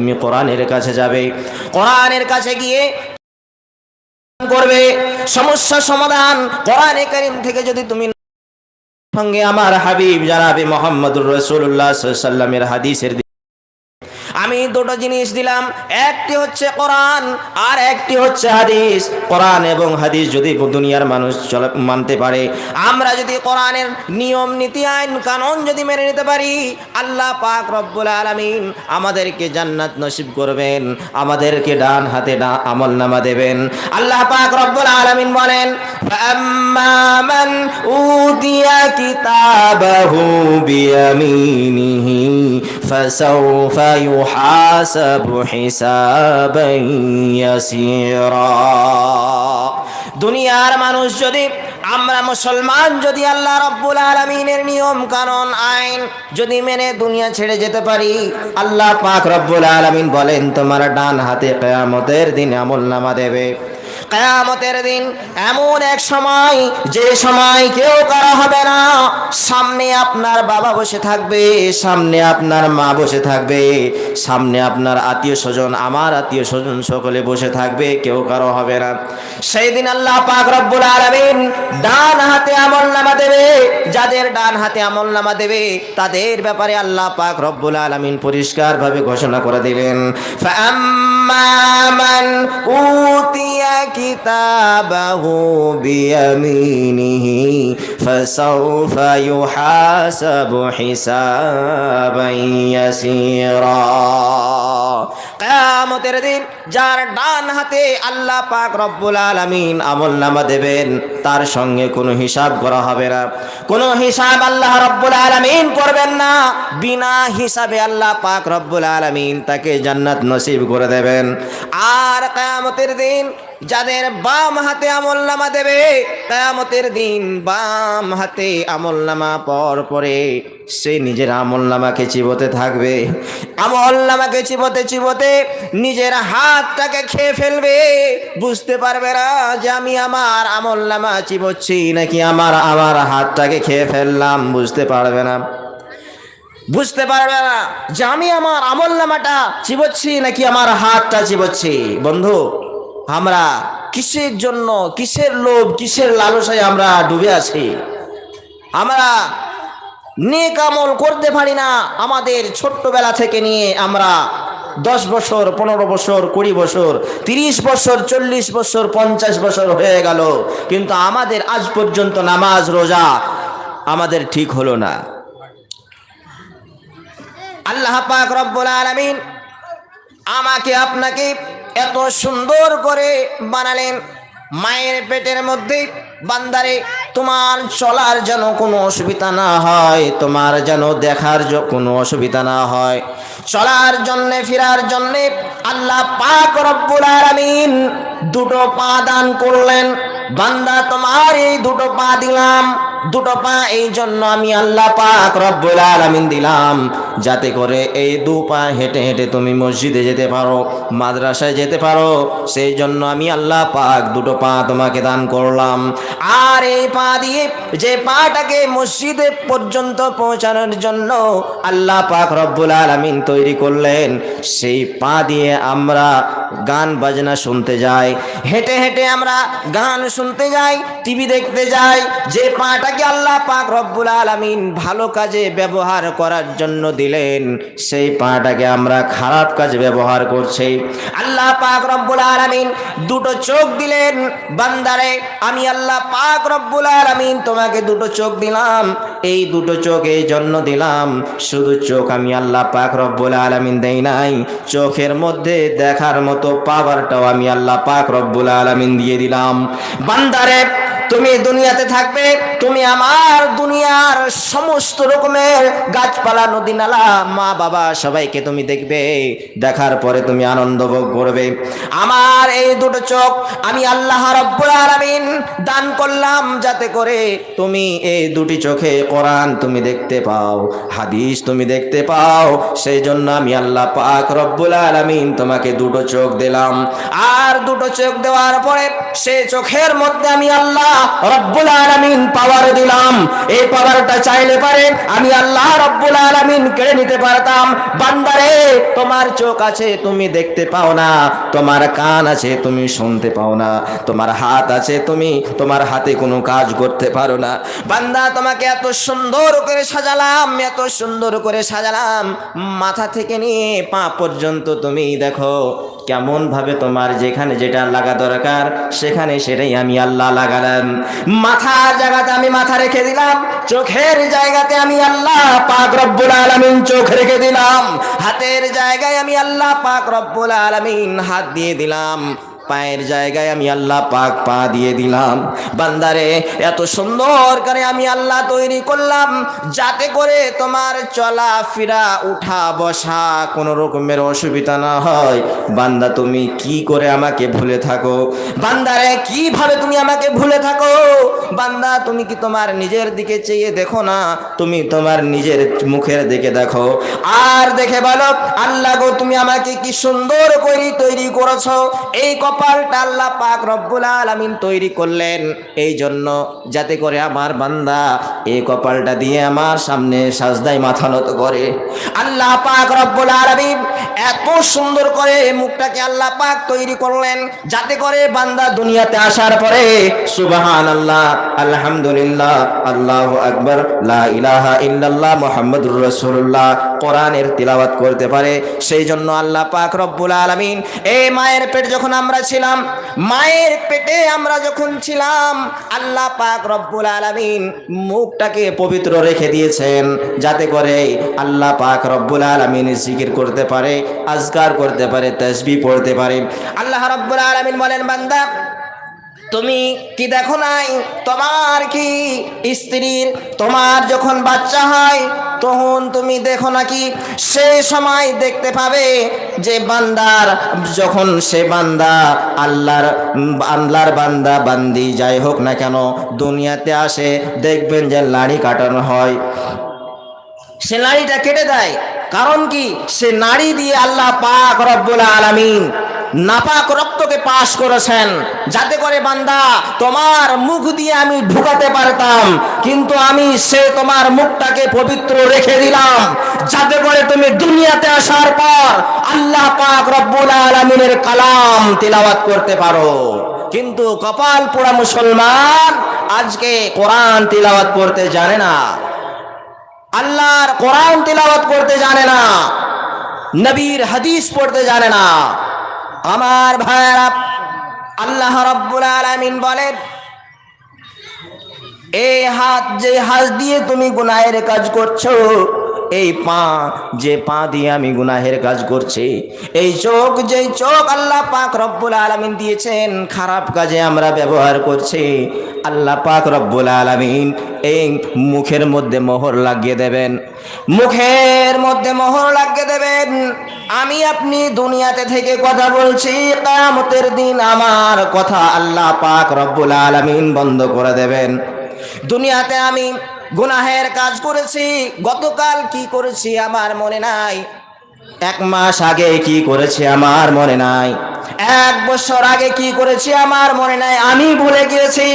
তুমি কোরআনের কাছে যাবে। কোরআনের কাছে গিয়ে করবে। সমস্যা সমাধান কোরআনে কারিম থেকে যদি তুমি সঙ্গে আমার হাবিব জানাবে মোহাম্মদুর রসুল্লাহ সাল্লামের হাদিসের আমি দুটো জিনিস দিলাম একটি হচ্ছে কোরআন আর একটি হচ্ছে হাদিস কোরআন এবং হাদিস যদি দুনিয়ার মানুষ চলা মানতে পারে আমরা যদি কোরআনের নিয়ম নীতি আইন কানুন যদি মেনে নিতে পারি আল্লাহ পাক রব্বুল আলামিন আমাদেরকে জান্নাত নসিব করবেন আমাদেরকে ডান হাতে ডা আমল নামা দেবেন আল্লাহ পাক রব্বুল আলামিন বলেন فأما من أوتي كتابه بيمينه فسوف يحاسب حسابا يسيرا দুনিয়ার মানুষ যদি আমরা মুসলমান যদি আল্লাহ রব্বুল আলমিনের নিয়ম কানুন আইন যদি মেনে দুনিয়া ছেড়ে যেতে পারি আল্লাহ পাক রব্বুল আলমিন বলেন তোমার ডান হাতে কেয়ামতের দিন আমল নামা দেবে কেয়ামতের দিন এমন এক সময়, যে সময় কেউ করা হবে না। সামনে আপনার বাবা বসে থাকবে, সামনে আপনার মা বসে থাকবে, সামনে আপনার আত্মীয় স্বজন, আমার আত্মীয় স্বজন সকলে বসে থাকবে, কেউ কারও হবে না। সেই দিন আল্লাহ পাক রব্বুল আলামিন ডান হাতে আমল নামা দেবে, যাদের ডান হাতে আমল নামা দেবে, তাদের ব্যাপারে আল্লাহ পাক রব্বুল আলামিন পরিষ্কারভাবে ঘোষণা করে দেবেন ফাম্মা মান উতি كتابه بيمينه فسوف يحاسب حسابا يسيرا. কেয়ামতের দিন যার ডান হাতে আল্লাহ পাক রব্বুল আলামিন আমল নামা দেবেন, তার সঙ্গে কোনো হিসাব করা হবে না। কোনো হিসাব আল্লাহ রব্বুল আলামিন করবেন না। বিনা হিসাবে আল্লাহ পাক রব্বুল আলামিন তাকে জান্নাত নসিব করে দেবেন। আর কেয়ামতের দিন যাদের বাম হাতে আমল নামা দেবে, কেয়ামতের দিন বাম হাতে আমল নামা পর পরে সে নিজের আমল নামাকে চিবোতে থাকবে। আমল নামাকে চিবোতে চিবোতে নিজের হাতটাকে খেয়ে ফেলবে। বুঝতে পারবে না যে আমি আমার আমল নামা চিবোচ্ছি নাকি আমার আমার হাতটাকে খেয়ে ফেললাম। বুঝতে পারবে না। বুঝতে পারবে না যে আমি আমার আমল নামাটা চিবোচ্ছি নাকি আমার হাতটা চিবোচ্ছি। বন্ধু, আমরা কিসের জন্য, কিসের লোভ, কিসের লালসায় আমরা ডুবে আছি? আমরা নেক আমল করতে পারি না। আমাদের ছোট্টবেলা থেকে নিয়ে আমরা দশ বছর, পনেরো বছর, কুড়ি বছর, তিরিশ বছর, চল্লিশ বছর, পঞ্চাশ বছর হয়ে গেল। কিন্তু আমাদের আজ পর্যন্ত নামাজ, রোজা আমাদের ঠিক হলো না। আল্লাহ পাক রব্বুল আলামিন আমাকে আপনাকে এত সুন্দর করে বানালেন। মায়ের পেটের মধ্যে বান্দারে তোমার চলার যেন কোনো অসুবিধা না হয়, তোমার যেন দেখার কোনো অসুবিধা না হয়। চলার জন্যে, ফেরার জন্যে আল্লাহ পাক রব্বুল আলামিন দুটো পা দান করলেন। বান্দা, তোমার এই দুটো পা দিলাম। দুটো পা, এই জন্য আমি আল্লাহ পাক রব্বুল আলামিন দিলাম। যাতে করে এই দু পা হেঁটে হেঁটে তুমি মসজিদে যেতে পারো, মাদ্রাসায় যেতে পারো, সেই জন্য আমি আল্লাহ পাক দুটো পা তোমাকে দান করলাম। আর এই পা দিয়ে যে পাটাকে মসজিদে পর্যন্ত পৌঁছানোর জন্য আল্লাহ পাক রব্বুল আলামিন তৈরি করলেন, সেই পা দিয়ে আমরা গান বাজনা শুনতে যাই। হেঁটে হেঁটে আমরা গান শুনতে যাই, টিভি দেখতে যাই, যে পাটাকে আল্লাহ পাক রব্বুল আলামিন ভালো কাজে ব্যবহার করার জন্য দিলেন। সেই পাটাকে আমরা খারাপ কাজে ব্যবহার করছি। আল্লাহ পাক রব্বুল আলামিন দুটো চোখ দিলেন, বান্দারে, আমি আল্লাহ পাক রব্বুল আলামিন তোমাকে দুটো চোখ দিলাম, এই দুটো চোখ এই জন্য দিলাম। শুধু চোখ আমি আল্লাহ পাক রব্বুল আলামিন দেই নাই, চোখের মধ্যে দেখার মতো পাওয়ারটাও আমি আল্লাহ পাক রব্বুল আলামিন দিয়ে দিলাম। বান্দারে তুমি দুনিয়াতে থাকবে, তুমি আমার দুনিয়ার সমস্ত রকমের গাছপালা, নদী, নালা, মা, বাবা সবাইকে তুমি দেখবে, দেখার পরে তুমি আনন্দ ভোগ করবে। আমার এই দুটো চোখ আমি আল্লাহ রব্বুল আলামিন দান করলাম যাতে করে তুমি এই দুটি চোখে কোরআন তুমি দেখতে পাও, হাদিস তুমি দেখতে পাও। সেই জন্য আমি আল্লাহ পাক রব্বুল আলামিন তোমাকে দুটো চোখ দিলাম। আর দুটো চোখ দেওয়ার পরে সে চোখের মধ্যে আমি আল্লাহ রব্বুল আলামিন পাওয়ার দিলাম। এই পাওয়ারটা চাইলে পারে, আমি আল্লাহ রব্বুল আলামিন কেড়ে নিতে পারতাম। বান্দারে, তোমার চোখ আছে, তুমি দেখতে পাও না। তোমার কান আছে, তুমি শুনতে পাও না। তোমার হাত আছে, তুমি তোমার হাতে কোনো কাজ করতে পারো না। বান্দা, তোমাকে এত সুন্দর করে সাজালাম, এত সুন্দর করে সাজালাম। মাথা থেকে নিয়ে পা পর্যন্ত তুমি দেখো কেমন ভাবে তোমার যেখানে যেটা লাগা দরকার, সেখানে সেটাই আমি আল্লাহ লাগালাম। মাথার জায়গাতে আমি মাথা রেখে দিলাম, চোখের জায়গাতে আমি আল্লাহ পাক রব্বুল আলামিন চোখ রেখে দিলাম, হাতের জায়গায় আমি আল্লাহ পাক রব্বুল আলামিন হাত দিয়ে দিলাম। পায়ের জায়গায় আমি আল্লাহ পাক পা দিয়ে দিলাম। বান্দারে, এত সুন্দর করে আমি আল্লাহ তৈরি করলাম, যাতে করে তোমার চলা ফিরা উঠা বসা কোনো রকমের অসুবিধা না হয়। বান্দা, তুমি কি করে আমাকে ভুলে থাকো? বান্দারে, কীভাবে তুমি আমাকে ভুলে থাকো? বান্দা, তুমি কি তোমার নিজের দিকে চেয়ে দেখো না? তুমি তোমার নিজের মুখের দিকে দেখো। আর দেখে বলো, আল্লাহ গো, তুমি আমাকে কি সুন্দর করে তৈরি করেছ? এই কপালটা আল্লাহ পাক রব্বুল আলামিন তৈরি করলেন। এই জন্য যাতে করে আমার বান্দা এই কপালটা দিয়ে আমার সামনে সাজদায় মাথা নত করে। আল্লাহ পাক রব্বুল আলামিন এত সুন্দর করে মুখটাকে আল্লাহ পাক তৈরি করলেন, যাতে করে বান্দা দুনিয়াতে আসার পরে সুবহান আল্লাহ আলহামদুলিল্লাহ, আল্লাহ আকবর ইলাহা ইল্লাল্লাহ মুহাম্মাদুর রাসূলুল্লাহ কোরআনের তিলাওয়াত করতে পারে। সেই জন্য আল্লাহ পাক রব্বুল আলামিন এই মায়ের পেট যখন আমরা ছিলাম মায়ের পেটে আমরা যখন ছিলাম, আল্লাহ পাক রব্বুল আলামিন মুখটাকে পবিত্র রেখে দিয়েছেন, যাতে করে আল্লাহ পাক রব্বুল আলামিন জিকির করতে পারে, আজকার করতে পারে, তসবি পড়তে পারে। আল্লাহ রব্বুল আলামিন বলেন, বান্দা, তুমি কি দেখো নাই? তোমার কি স্ত্রীর, তোমার যখন বাচ্চা হয় তখন তুমি দেখো নাকি সেই সময় দেখতে পাবে যে বান্দার, যখন সে বান্দা আল্লাহর আল্লাহর বান্দা, বান্দি যাই হোক না কেন, দুনিয়াতে আসে, দেখবেন যে লাড়ি কাটানো হয়। সে নাড়িটা কেটে দেয়। কারণ কি? সে নাড়ি দিয়ে আল্লাহ পাক রব্বুল আলামিন নাপাক রক্তকে পাশ করেছেন। যাতে করে বান্দা তোমার মুখ দিয়ে আমি ঢুকাতে পারতাম, কিন্তু আমি সে তোমার মুখটাকে পবিত্র রেখে দিলাম। যাতে করে তুমি দুনিয়াতে আসার পর আল্লাহ পাক রব্বুল আলামিনের কালাম তিলাওয়াত করতে পারো। কিন্তু কপাল পোড়া মুসলমান আজকে কোরআন তিলাওয়াত করতে জানে না। আল্লাহর কোরআন তিলাওয়াত করতে জানে না। নবীর হাদিস পড়তে জানে না। আমার ভাইয়েরা, আল্লাহ রব্বুল আলামিন বলেন, এই হাত যে হাত দিয়ে তুমি গুনাহের কাজ করছ এই পা, যে পা দিয়ে আমি গুনাহের কাজ করছি, এই চোখ যে চোখ আল্লাহ পাক রব্বুল আলামিন দিয়েছেন, খারাপ কাজে আমরা ব্যবহার করছি, আল্লাহ পাক রব্বুল আলামিন এই মুখের মধ্যে মোহর লাগিয়ে দেবেন। মুখের মধ্যে মোহর লাগিয়ে দেবেন। আমি আপনি দুনিয়াতে থেকে কথা বলছি কামতের দিন আমার কথা আল্লাহ পাক রব্বুল আলামিন বন্ধ করে দেবেন। দুনিয়াতে আমি গুনাহের কাজ করেছি। গতকাল কি করেছি আমার মনে নাই। এক মাস আগে কি করেছি আমার মনে নাই। এক বছর আগে কি করেছি আমার মনে নাই। আমি ভুলে গিয়েছি।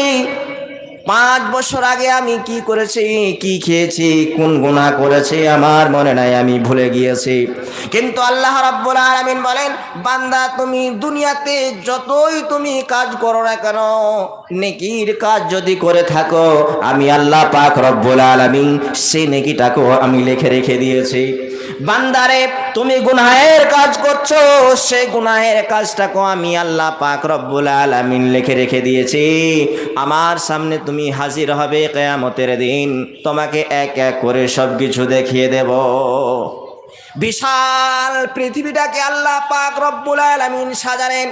পাঁচ বছর আগে আমি কি করেছি, কি খেয়েছি, কোন গুনাহ করেছি আমার মনে নাই, আমি ভুলে গিয়েছি। কিন্তু আল্লাহ রাব্বুল আলামিন বলেন, বান্দা, তুমি দুনিয়াতে যতই তুমি কাজ করো না কেন, নেকির কাজ যদি করে থাকো, আমি আল্লাহ পাক রব্বুল আলামিন সেই নেকিটাকেও আমি লিখে রেখে দিয়েছি। বান্দারে, তুমি গুনাহের কাজ করছ, সেই গুনাহের কাজটাকে আমি আল্লাহ পাক রব্বুল আলামিন লিখে রেখে দিয়েছি। আমার সামনে তুমি হাজির হবে কেয়ামতের দিন। তোমাকে এক এক করে সব কিছু দেখিয়ে দেব। বিশাল পৃথিবীটাকে আল্লাহ পাক রব্বুল আলামিন সাজালেন।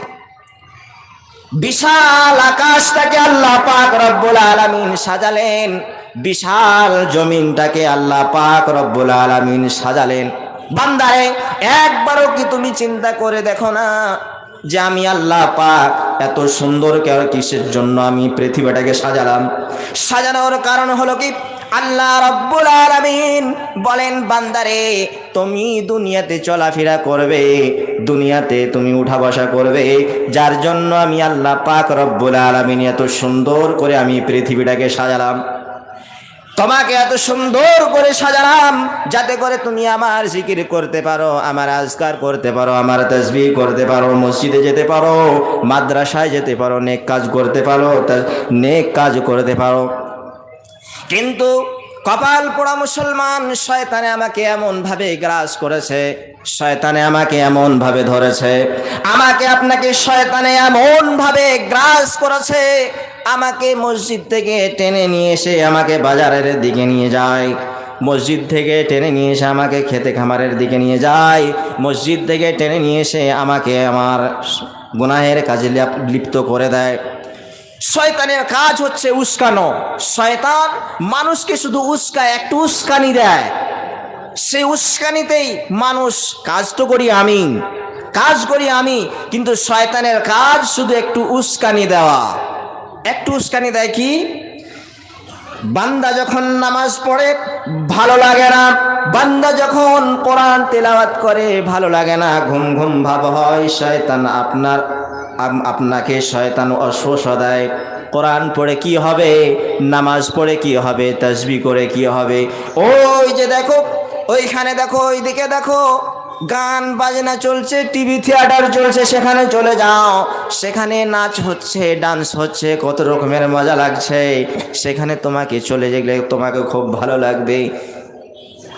বিশাল আকাশটাকে আল্লাহ পাক রব্বুল আলামিন সাজালেন। বিশাল জমিনটাকে আল্লাহ পাক রব্বুল আলামিন সাজালেন। বান্দারে, একবারও কি তুমি চিন্তা করে দেখো না যে আমি আল্লাহ পাক এত সুন্দর কিসের জন্য আমি পৃথিবীটাকে সাজালাম? সাজানোর কারণ হলো কি? আল্লাহ রব্বুল আলামিন বলেন, বান্দারে, তুমি দুনিয়াতে চলাফেরা করবে, দুনিয়াতে তুমি উঠা বসা করবে, যার জন্য আমি আল্লাহ পাক রব্বুল আলামিন এত সুন্দর করে আমি পৃথিবীটাকে সাজালাম। তোমাকে এত সুন্দর করে সাজালাম, যাতে করে তুমি আমার জিকির করতে পারো, আমার আজকার করতে পারো, আমার তসবি করতে পারো, মসজিদে যেতে পারো, মাদ্রাসায় যেতে পারো, নেক কাজ করতে পারো নেক কাজ করতে পারো। কিন্তু কপাল পোড়া মুসলমান, শয়তানে আমাকে এমন ভাবে গ্রাস করেছে, শয়তানে আমাকে এমন ভাবে ধরেছে, আমাকে আপনাকে শয়তানে এমন ভাবে গ্রাস করেছে, আমাকে মসজিদ থেকে টেনে নিয়ে এসে আমাকে বাজারের দিকে নিয়ে যায়, মসজিদ থেকে টেনে নিয়ে এসে আমাকে খেতে খামারের দিকে নিয়ে যায়, মসজিদ থেকে টেনে নিয়ে এসে আমাকে আমার গুনাহের কাজে লিপ্ত করে দেয়। শয়তানের কাজ হচ্ছে উস্কানো। শয়তান মানুষকে শুধু উস্কায় একটু উস্কানি দেয়। সেই উস্কানিতেই মানুষ, কাজ তো করি আমি, কাজ করি আমি, কিন্তু শয়তানের কাজ শুধু একটু উস্কানি দেওয়া। একটু উস্কানি দেয় কি? বান্দা যখন নামাজ পড়ে, ভালো লাগে না। বান্দা যখন কোরআন তেলাওয়াত করে, ভালো লাগে না। ঘুম ঘুম ভাব হয়, শয়তান আপনার আপনাকে শয়তান অশ্বাস দেয় কোরআন পড়ে কি হবে? নামাজ পড়ে কি হবে? তসবি করে কি হবে? ওই যে দেখো, ওইখানে দেখো, ওইদিকে দেখো, গান বাজনা চলছে টিভি থিয়েটার চলছে, সেখানে চলে যাও। সেখানে নাচ হচ্ছে ডান্স হচ্ছে, কত রকমের মজা লাগছে। সেখানে তোমাকে চলে গেলে তোমাকে খুব ভালো লাগবে।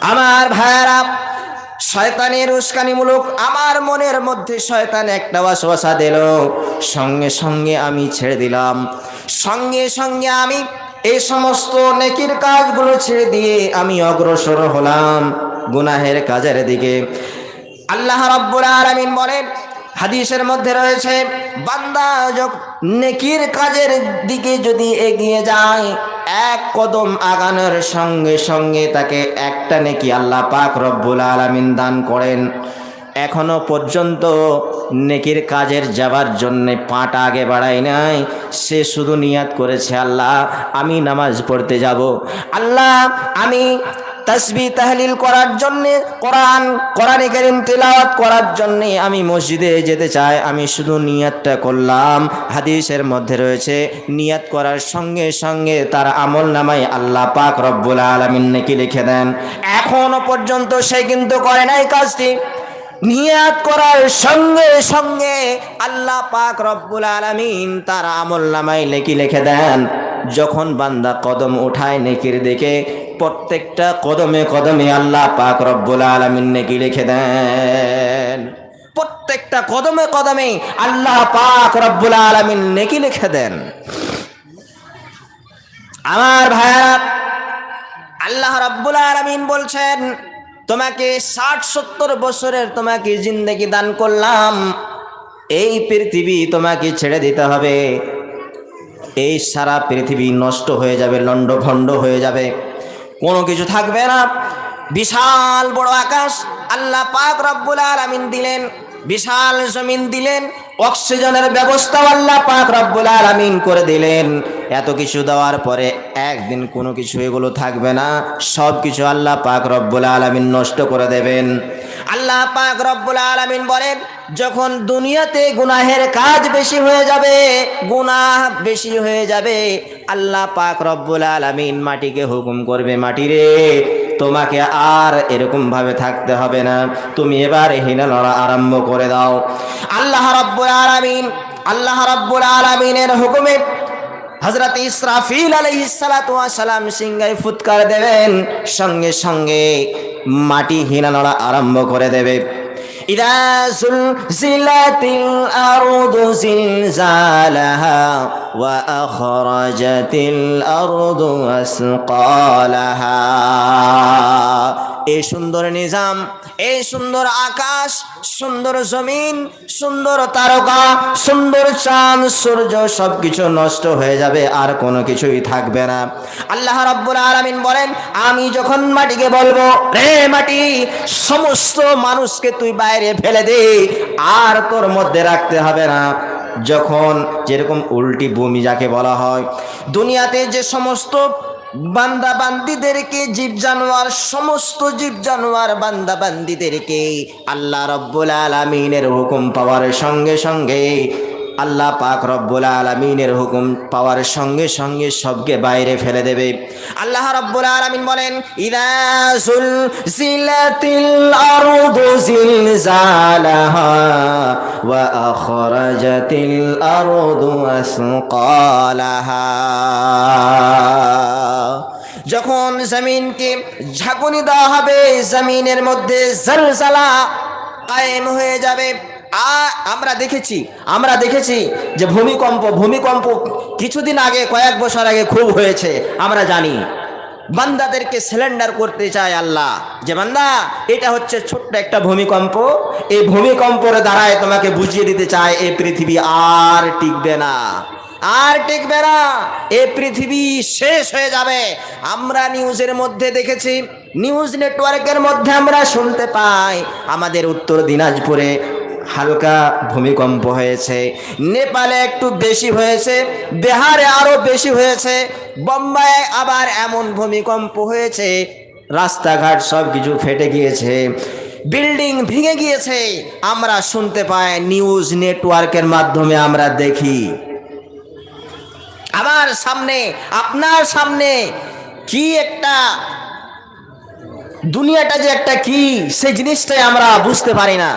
আমার ভাইয়ারা শয়তানের উস্কানিমূলক আমার মনের মধ্যে শয়তান একটা ওয়াসওয়াসা দিল। সঙ্গে সঙ্গে আমি ছেড়ে দিলাম। সঙ্গে সঙ্গে আমি এই সমস্ত নেকির কাজগুলো ছেড়ে দিয়ে আমি অগ্রসর হলাম গুনাহের কাজের দিকে। আল্লাহ রাব্বুল আলামিন বলেন হাদিসের মধ্যে রয়েছে, বান্দা নেকির কাজের দিকে যদি এগিয়ে যায়, এক কদম আগানোর সঙ্গে সঙ্গে তাকে একটা নেকি আল্লাহ পাক রব্বুল আলামিন দান করেন। এখনও পর্যন্ত নেকির কাজের যাবার জন্যে পাটা আগে বাড়াই নাই, সে শুধু নিয়াত করেছে, আল্লাহ আমি নামাজ পড়তে যাব। আল্লাহ আমি তসবি তাহলিল করার জন্যে, কোরআন, কোরআনে কারিম তেলাওয়াত করার জন্যে আমি মসজিদে যেতে চাই। আমি শুধু নিয়াতটা করলাম। হাদিসের মধ্যে রয়েছে, নিয়াত করার সঙ্গে সঙ্গে তার আমল নামাই আল্লাহ পাক রব্বুল আলমিন নাকি লিখে দেন। এখনও পর্যন্ত সে কিন্তু করে নাই কাজটি। নিয়াত করার সঙ্গে সঙ্গে আল্লাহ পাক রব্বুল আলামিন তার আমল নামাই লেখি লিখে দেন। যখন বান্দা কদম উঠায় নেকির দিকে প্রত্যেকটা কদমে কদমে আল্লাহ পাক রব্বুল আলামিন নেকি লিখে দেন। প্রত্যেকটা কদমে কদমে আল্লাহ পাক রব্বুল আলামিন নেকি লিখে দেন। আমার ভাইয়ারা, আল্লাহ রাব্বুল আলামিন বলছেন, তোমাকে ষাট সত্তর বছরের তোমাকে জিন্দগি দান করলাম। এই পৃথিবী তোমাকে ছেড়ে দিতে হবে। এই সারা পৃথিবী নষ্ট হয়ে যাবে, লণ্ডভণ্ড হয়ে যাবে। কোনো কিছু থাকবে না। বিশাল বড় আকাশ। আল্লাহ পাক রব্বুল আলামিন দিলেন। বিশাল জমিন দিলেন। অক্সিজেনের ব্যবস্থাও আল্লাহ পাক রব্বুল আলামিন করে দিলেন। এত কিছু দেওয়ার পরে একদিন কোনো কিছু এগুলো থাকবে না। সব কিছু আল্লাহ পাক রব্বুল আলামিন নষ্ট করে দেবেন। আল্লাহ পাক রব্বুল আলামিন বলেন, যখন দুনিয়াতে গুনাহের কাজ বেশি হয়ে যাবে, গুনাহ বেশি হয়ে যাবে, আল্লাহ পাক রব্বুল আলামিন মাটিকে হুকুম করবে মাটি রে তোমাকে আর এরকম ভাবে থাকতে হবে না। তুমি এবার হিনা লড়া আরম্ভ করে দাও। আল্লাহ রব্বুল আলামিন, আল্লাহ রব্বুল আলামিনের হুকুমে হজরত ইসরাফিল সালাম সিংহায় ফুৎকার দেবেন, সঙ্গে সঙ্গে মাটি হিনা নড়া আরম্ভ করে দেবে। إذا زلزلت الأرض زلزالها وأخرجت الأرض أثقالها এই সুন্দর নিজাম এই সুন্দর আকাশ সুন্দর জমিন সুন্দর তারকা সুন্দর চাঁদ সূর্য সবকিছু নষ্ট হয়ে যাবে আর কোনো কিছুই থাকবে না আল্লাহ রাব্বুল আলামিন বলেন আমি যখন মাটিকে বলবো রে মাটি সমস্ত মানুষকে তুই বাইরে ফেলে দে আর তোর মধ্যে রাখতে হবে না। যখন যেরকম উল্টি ভূমি যাকে বলা হয়, দুনিয়াতে যে সমস্ত বান্দা বান্দিদেরকে জীব জানোয়ার সমস্ত জীব জানোয়ার বান্দা বান্দিদেরকে আল্লাহ রব্বুল আলমিনের হুকুম পাওয়ার সঙ্গে সঙ্গে আল্লাহ পাক রব্বুল আলমিনের হুকুম পাওয়ার সঙ্গে সঙ্গে সবকে বাইরে ফেলে দেবে। আল্লাহ রব্বুল আলমিন বলেন ইদাসুল যখন জমিনকে ঝাঁকুনি দেওয়া হবে, জমিনের মধ্যে জলজালা কায়েম হয়ে যাবে। আমরা দেখেছি আমরা দেখেছি যে ভূমিকম্প ভূমিকম্প কিছুদিন আগে, কয়েক বছর আগে খুব হয়েছে, আমরা জানি। বান্দাদেরকে সিলিন্ডার করতে চায় আল্লাহ। যে বান্দা, এটা হচ্ছে ছোট্ট একটা ভূমিকম্প, এই ভূমিকম্পর দ্বারায় তোমাকে বুঝিয়ে দিতে চায়, এই পৃথিবী আর টিকবে না। আর টিকবে না, এ পৃথিবী শেষ হয়ে যাবে। আমরা নিউজের মধ্যে দেখেছি, নিউজ নেটওয়ার্কের মধ্যে আমরা শুনতে পাই, আমাদের উত্তর দিনাজপুরে হালকা ভূমিকম্প হয়েছে। নেপালে একটু বেশি হয়েছে, বিহারে আরও বেশি হয়েছে, বোম্বাইয়ে আবার এমন ভূমিকম্প হয়েছে, রাস্তাঘাট সব কিছু ফেটে গিয়েছে, বিল্ডিং ভেঙে গিয়েছে। আমরা শুনতে পাই নিউজ নেটওয়ার্কের মাধ্যমে আমরা দেখি। আমার সামনে, আপনার সামনে কি একটা, দুনিয়াটা যে একটা কি, সেই জিনিসটাই আমরা বুঝতে পারি না।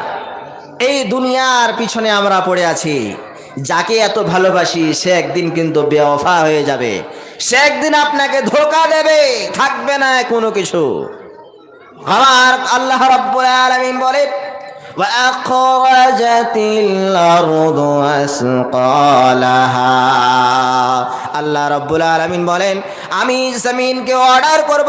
এই দুনিয়ার পিছনে আমরা পড়ে আছি। যাকে এত ভালোবাসি, সে একদিন কিন্তু বেওফা হয়ে যাবে। সে একদিন আপনাকে ধোকা দেবে। থাকবে না কোনো কিছু। আমার আল্লাহ রব্বুল আলামিন বলে আল্লাহ রব্বুল আলামিন বলেন, আমি জমিনকে অর্ডার করব।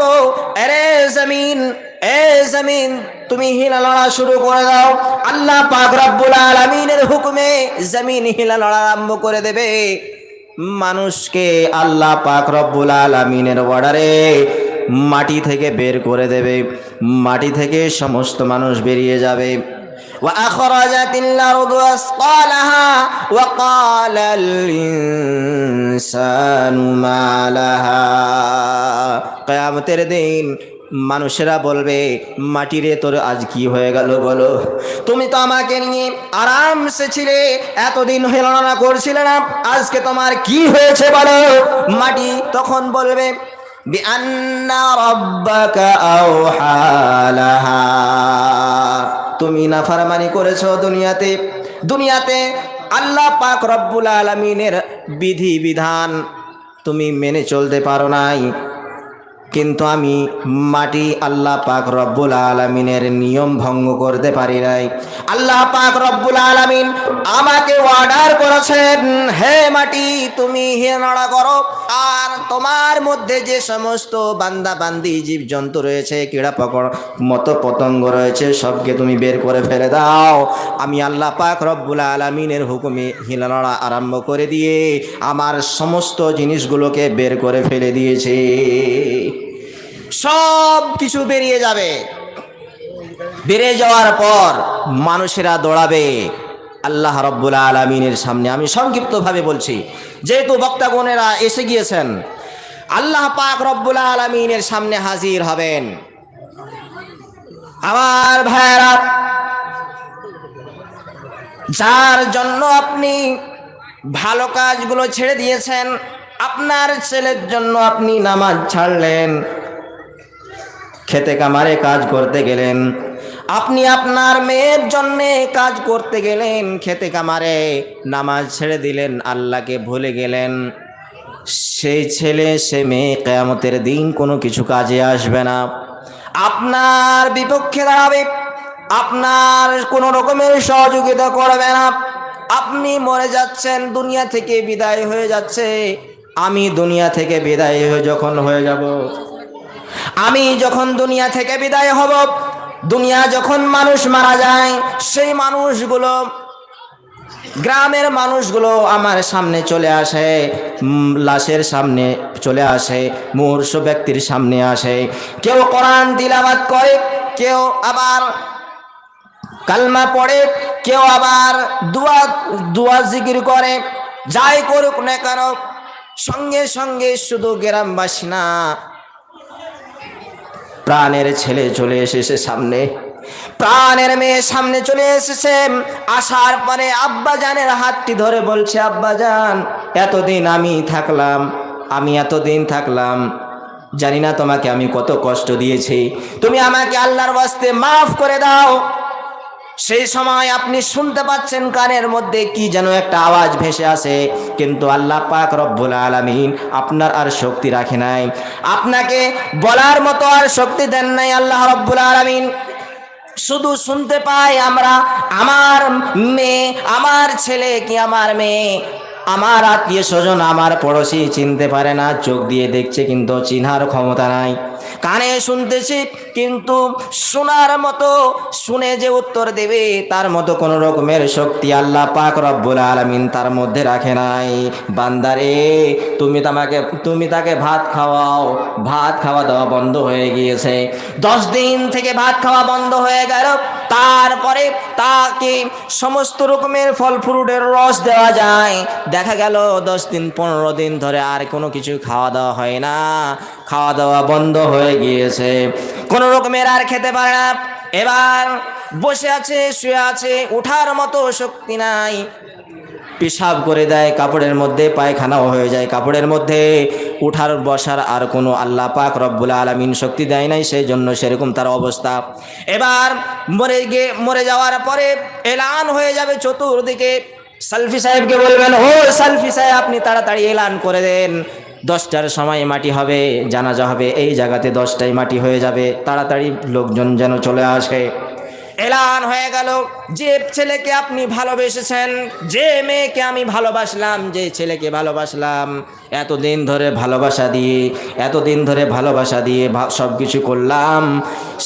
আরে জমিন এ জমিন, তুমি হিলালড়া শুরু করে দাও। আল্লাহ পাক রব্বুল আলামিনের হুকুমে জমিন হিলালড়া আরম্ভ করে দেবে। মানুষকে আল্লাহ পাক রব্বুল আলামিনের অর্ডারে মাটি থেকে বের করে দেবে। মাটি থেকে সমস্ত মানুষ বেরিয়ে যাবে। وأخرجت الأرض أثقالها وقال الإنسان ما لها قيامة الدين মানুষেরা বলবে, মাটিরে তোর আজ কি হয়ে গেল বলো? তুমি তো আমাকে নিয়ে আরামসে ছিলে, এতদিন হেলনা করছিলে না, আজকে তোমার কি হয়েছে বলো? মাটি তখন বলবে তুমি না ফারমানি করেছ দুনিয়াতে। দুনিয়াতে আল্লাহ পাক রব্বুল আলমিনের বিধি বিধান তুমি মেনে চলতে পারো নাই। কিন্তু আমি মাটি আল্লাহ পাক রব্বুল আলমিনের নিয়ম ভঙ্গ করতে পারি নাই। আল্লাহ পাক রব্বুল আলমিন আমাকে অর্ডার করেছেন, হে মাটি, তুমি হে নড়া করো। আর তোমার মধ্যে যে সমস্ত বান্দা বান্দি জীব জন্তু রয়েছে, কীড়া পকড় মতো পতঙ্গ রয়েছে, সবকে তুমি বের করে ফেলে দাও। আমি আল্লাহ পাক রব্বুল আলমিনের হুকুমে হিলানড়া আরম্ভ করে দিয়ে আমার সমস্ত জিনিসগুলোকে বের করে ফেলে দিয়েছে। সব কিছু বেরিয়ে যাবে। বেড়ে যাওয়ার পর মানুষেরা দৌড়াবে। আল্লাহ রব্বুল আলমিনের সামনে আমি সংক্ষিপ্তভাবে বলছি, যেহেতু বক্তাগণেরা এসে গিয়েছেন, আল্লাহ পাক রব্বুল আলমিনের সামনে হাজির হবেন। আমার ভাইয়েরা, যার জন্য আপনি ভালো কাজগুলো ছেড়ে দিয়েছেন, আপনার ছেলের জন্য আপনি নামাজ ছাড়লেন। খেতে কামারে কাজ করতে গেলেন। আপনি আপনার মেয়ের জন্যে কাজ করতে গেলেন খেতে কামারে নামাজ ছেড়ে দিলেন, আল্লাহকে ভুলে গেলেন। সেই ছেলে, সে মেয়ে কেয়ামতের দিন কোনো কিছু কাজে আসবে না। আপনার বিপক্ষে দাঁড়াবে, আপনার কোনো রকমের সহযোগিতা করবে না। আপনি মরে যাচ্ছেন, দুনিয়া থেকে বিদায় হয়ে যাচ্ছে। আমি দুনিয়া থেকে বিদায় হয়ে যখন হয়ে যাব আমি যখন দুনিয়া থেকে বিদায় হব, দুনিয়া যখন মানুষ মারা যায়, সেই মানুষগুলো, গ্রামের মানুষগুলো আমার সামনে চলে আসে লাশের সামনে চলে আসে মুহূর্ষ ব্যক্তির সামনে আসে। কেউ কোরআন তিলাবাত করে, কেউ আবার কালমা পড়ে, কেউ আবার দুয়া দুয়া জিকির করে, যাই করুক না কেন, সঙ্গে সঙ্গে শুধু গ্রামবাসী না প্রাণের ছেলে চলে এসেছে সামনে। প্রাণের মেয়ে সামনে চলে এসেছে। আসার পরে আব্বাজানের হাতটি ধরে বলছে, আব্বাজান, এতদিন আমি থাকলাম, আমি এতদিন থাকলাম। জানি না তোমাকে আমি কত কষ্ট দিয়েছি। তুমি আমাকে আল্লাহর বাস্তে মাফ করে দাও। সেই সময় আপনি শুনতে পাচ্ছেন কানের মধ্যে কি যেন একটা আওয়াজ ভেসে আসে। কিন্তু আল্লাহ পাক রব্বুল আলামিন আপনার আর শক্তি রাখে নাই। আপনাকে বলার মতো আর শক্তি দেন নাই আল্লাহ রব্বুল আলামিন। শুধু শুনতে পাই আমরা, আমার মেয়ে, আমার ছেলে কি আমার মেয়ে? আমার আত্মীয় স্বজন আমার পড়োশি চিনতে পারে না, চোখ দিয়ে দেখছে কিন্তু চিনহার ক্ষমতা নাই। কানে শুনতেছি কিন্তু শোনার মতো, শুনে যে উত্তর দেবে, তার মতো কোনো রকমের শক্তি আল্লাহ পাক রব্বুল আলামিন তার মধ্যে রাখে নাই। বান্দারে, তুমি তাকে তুমি তাকে ভাত খাওয়াও, ভাত খাওয়া দাওয়া বন্ধ হয়ে গিয়েছে। দশ দিন থেকে ভাত খাওয়া বন্ধ হয়ে গেল। তারপরে তাকে সমস্ত রকমের ফল ফ্রুটের রস দেওয়া যায়। দেখা গেল দশ দিন, পনেরো দিন ধরে আর কোনো কিছু খাওয়া দাওয়া হয় না। খাওয়া দাওয়া বন্ধ হয়ে গিয়েছে। কোনো রকমের আর খেতে পারে না। এবার বসে আছে, শুয়ে আছে ওঠার মতো শক্তি নাই। পেশাব করে দেয়, কাপড়ের মধ্যে পায়খানাও হয়ে যায়। কাপড়ের মধ্যে উঠার, বসার আর কোনো আল্লাহ পাক রব্বুল আলমিন শক্তি দেয় নাই সেই জন্য সেরকম তার অবস্থা। এবার মরে গিয়ে, মরে যাওয়ার পরে এলান হয়ে যাবে চতুর্দিকে। সালফি সাহেবকে বলবেন, ও সালফি সাহেব, আপনি তাড়াতাড়ি এলান করে দেন। দশটার সময় মাটি হবে, জানাজা হবে, এই জায়গাতে দশটায় মাটি হয়ে যাবে। তাড়াতাড়ি লোকজন যেন চলে আসে। এলান হয়ে গেল। যে ছেলেকে আপনি ভালোবেসেছেন, যে মেয়েকে আমি ভালোবাসলাম, যে ছেলেকে ভালোবাসলাম, এতদিন ধরে ভালোবাসা দিয়ে, এতদিন ধরে ভালোবাসা দিয়ে সব কিছু করলাম।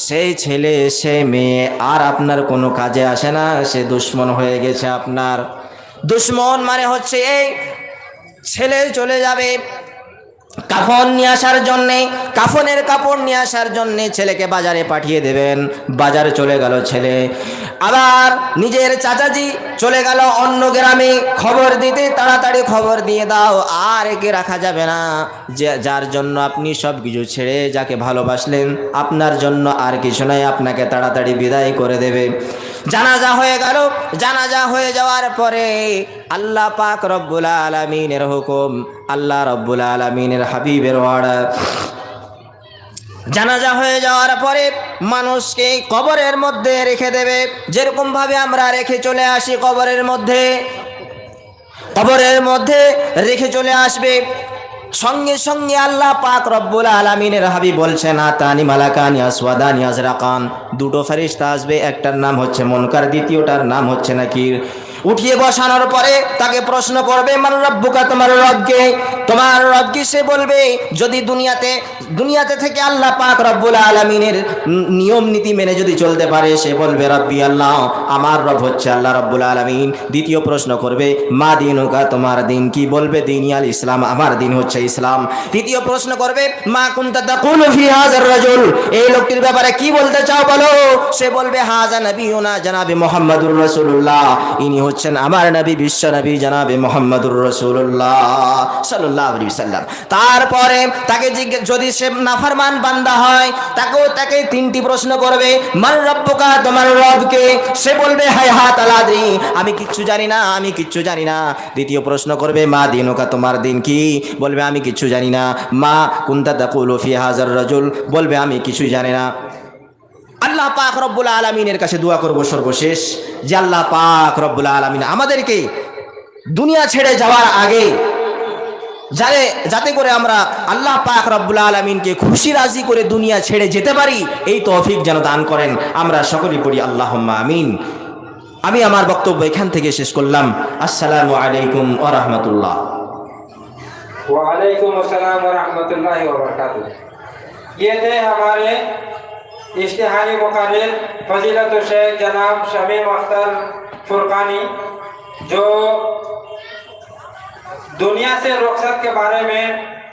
সেই ছেলে সে মেয়ে আর আপনার কোনো কাজে আসে না, সে দুশ্মন হয়ে গেছে আপনার। দুশ্মন মানে হচ্ছে এই ছেলে চলে যাবে কাফন নিয়ে আসার জন্যে, কাফনের কাপড় নিয়ে আসার জন্যে ছেলেকে বাজারে পাঠিয়ে দেবেন। বাজারে চলে গেল ছেলে। আবার নিজের চাচাজি চলে গেল অন্য গ্রামে। খবর দিতে তাড়াতাড়ি খবর দিয়ে দাও, আর একে রাখা যাবে না। যে, যার জন্য আপনি সব কিছু ছেড়ে যাকে ভালোবাসলেন, আপনার জন্য আর কিছু নাই, আপনাকে তাড়াতাড়ি বিদায় করে দেবে। জানাজা হয়ে গেল। জানাজা হয়ে যাওয়ার পরে আল্লাহ পাক রব্বুল আলমিনের হুকুম আল্লাহ রব্বুল আলমিনের হাবিবের ওয়ার্ডার জানাজা হয়ে যাওয়ার পরে মানুষকে কবরের মধ্যে রেখে দেবে। যেরকম ভাবে আমরা রেখে চলে আসি কবরের মধ্যে কবরের মধ্যে রেখে চলে আসবে। সঙ্গে সঙ্গে আল্লাহ পাক রব্বুল আলমিনের হাবি বলছেন, আতানি মালাকানি আসওয়াদানি আজরাকান। দুটো ফেরিস্তা আসবে, একটার নাম হচ্ছে মনকার, দ্বিতীয়টার নাম হচ্ছে নাকির। উঠিয়ে বসানোর পরে তাকে প্রশ্ন করবে, মান রব্বুকা, তোমার রবকে তোমার রবকে সে বলবে, যদি দুনিয়াতে দুনিয়াতে থেকে আল্লাহ পাক রব্বুল আলমিনের নিয়ম নীতি মেনে যদি চলতে পারে, সে বলবে, রব্বি আল্লাহ, আমার রব হচ্ছে আল্লাহ রব্বুল আলমিন। দ্বিতীয় প্রশ্ন করবে, মা দিনুকা, তোমার দিন কি? বলবে দিনিয়াল ইসলাম, আমার দিন হচ্ছে ইসলাম। তৃতীয় প্রশ্ন করবে, মা কুন্তা তাকুলু ফি হাজার রাজুল? এই লোকটির ব্যাপারে কি বলতে চাও বলো? সে বলবে হাজা নবিউনা জানাবে মোহাম্মদুর রাসূলুল্লাহ। ইনি হচ্ছেন আমার নবী, বিশ্ব নবী জানাবে মোহাম্মদুর রসুল্লাহ সাল্লাল্লাহু আলাইহি সাল্লাম তারপরে তাকে জিজ্ঞেস যদি সে নাফারমান বান্দা হয়, তাকেও তাকে তিনটি প্রশ্ন করবে, মান রব্বুকা? তোমার রবকে, সে বলবে, হায় হাত আলাদি আমি কিচ্ছু জানি না, আমি কিচ্ছু জানি না। দ্বিতীয় প্রশ্ন করবে, মা দিনুকা, তোমার দিন কি? বলবে, আমি কিচ্ছু জানি না। মা কুন্তা তাকুলু ফি হাজার রাজুল? বলবে, আমি কিছুই জানি না। আল্লাহ পাক রব্বুল আলমিনের কাছে দোয়া করব সর্বশেষ। যে আল্লাহ পাক রব্বুল আলমিন আমাদেরকে দুনিয়া ছেড়ে যাওয়ার আগে যাতে যাতে করে আমরা আল্লাহ পাক রব্বুল আলমিনকে খুশি রাজি করে দুনিয়া ছেড়ে যেতে পারি এই তৌফিক যেন দান করেন আমরা সকলেই পড়ি আল্লাহ আমিন আমি আমার বক্তব্য এখান থেকে শেষ করলাম আসসালামু আলাইকুম ও রহমতুল্লাহ वालेकुम अस्सलाम वरहमतुल्लाहि वबरकातुह ये थे हमारे इश्तिहारी मुकारिर फजीलत शेख जनाब शमीम अख्तर फुरकानी, जो दुनिया से रुखसत के बारे में